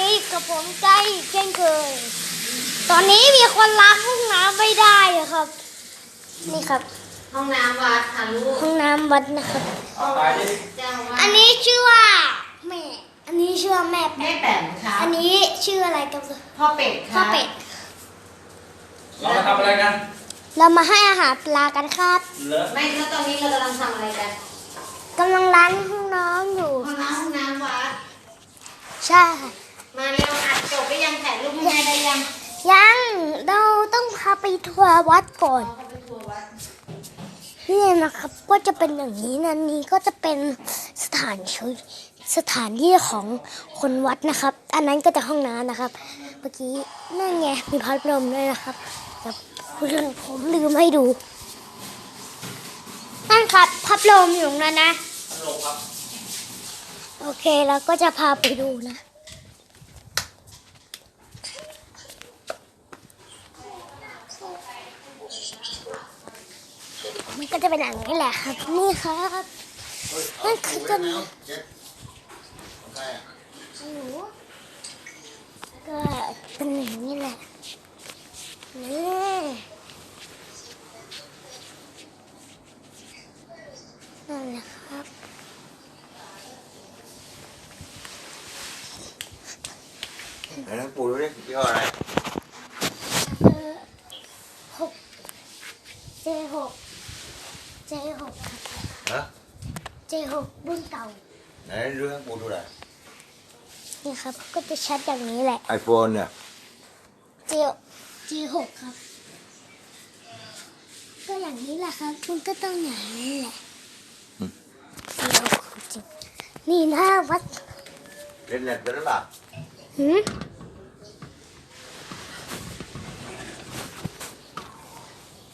นี้กับผมใจเช่นเคย ตอนนี้มีคนล้างห้องน้ำไม่ได้อะครับ นี่ครับ ห้องน้ำวัดค่ะลูกห้องน้ำวัดนะครับไปดิเจ้าว่าอันนี้ชื่อว่าแม่ อันนี้ชื่อว่าแม่แม่เป็ดแป๋มค่ะอันนี้ชื่ออะไรกันพ่อเป็ดพ่อค่ะเป็ด เรามาทำอะไรกันเรามาให้อาหารปลากันครับเหรอไม่แล้วตอนนี้เรากำลังทำอะไรกันกำลังล้างห้องน้ำอยู่ ห้องน้ำห้องน้ำวัดใช่ค่ะ มาเร็วอัดจบไปยังถ่ายรูปให้แม่ได้ยังยังเราต้องพาไปทัวร์วัดก่อนเอาเข้าไปทัวร์วัดนี่นะครับก็จะเป็นอย่างนี้นะนี่ก็จะเป็นสถานชุดสถานที่ของคนวัดนะครับ อันนั้นก็จะห้องน้ำนะครับ เมื่อกี้นั่นไงมีพัดลมด้วยนะครับแต่ผมผมลืมให้ดูนั่นครับพัดลมอยู่ตรงนั้นนะพัดลมครับ โอเคแล้วก็จะพาไปดูนะ มันก็จะเป็นอย่างนี้แหละครับ นี่ครับนั่นคือต้นหนูก็เป็นอย่างนี้แหละนี่นั่นแหละครับไหนน้องปู่ดูดิยี่ห้ออะไรเออหกเจหกเจหกครับฮะเจหกรุ่นเก่า ไหนดูน้องปู่ดูหน่อยนี่ครับ ก็จะชัดอย่างนี้แหละ ไอโฟนเนี่ยเจเจหกครับ ก็อย่างนี้แหละครับ มันก็ต้องอย่างนี้แหละเจหกของจริงนี่หน้าวัดเล่นเน็ตเป็นหรือเปล่าหืม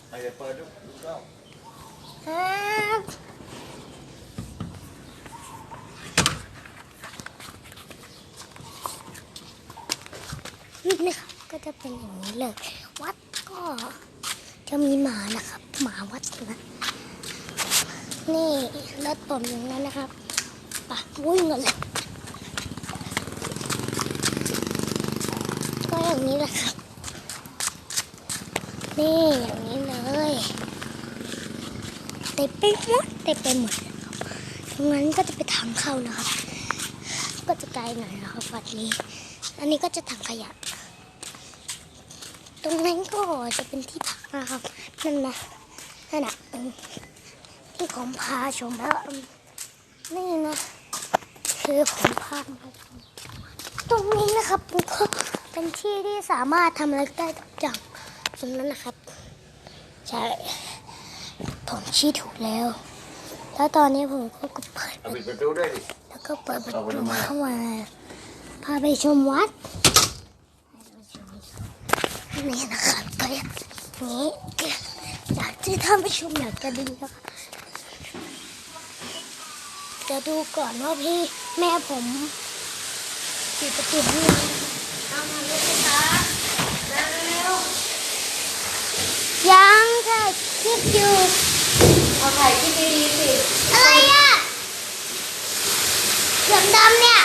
ไอจะเปิดดูดูเข้า ครับนี่นะครับก็จะเป็นอย่างนี้เลย วัดก็จะมีหมานะครับ หมาวัดนะ นี่รถผมอย่างนั้นนะครับปะวิ่งกันเลยก็อย่างนี้แหละครับ นี่อย่างนี้เลย เต็มไปหมดเต็มไปหมดตรงนั้นก็จะไปนทางเข้านะครับ ก็จะไกลหน่อยนะครับวัดนี้อันนี้ก็จะถังขยะ ตรงนั้นก็จะเป็นที่พักนะครับนั่นนะนั่นนะที่ผมพาชมแล้วนี่นะคือผมพามาชมตรงนี้นะครับก็เป็นที่ที่สามารถทำอะไรได้ทุกอย่างตรงนั้นนะครับ ใช่ ชี้ถูกแล้ว แล้วตอนนี้ผมก็เปิดเอาปิดประตูด้วยดิแล้วก็เปิดประเอาไปตูทำไมเข้ามา พาไปชมวัด นี่นะครับไปอย่างนี้อยากที่ท่านผู้ชมอยากจะดูนะคะจะดูก่อนว่าพี่แม่ผมปิดประตูให้ยังเอามาเลยนะคะเร็วยังค่ะคลิปอยู่ ๆเอาถ่ายที่ดีๆสิ อะไรอะเหลืองดำเนี่ย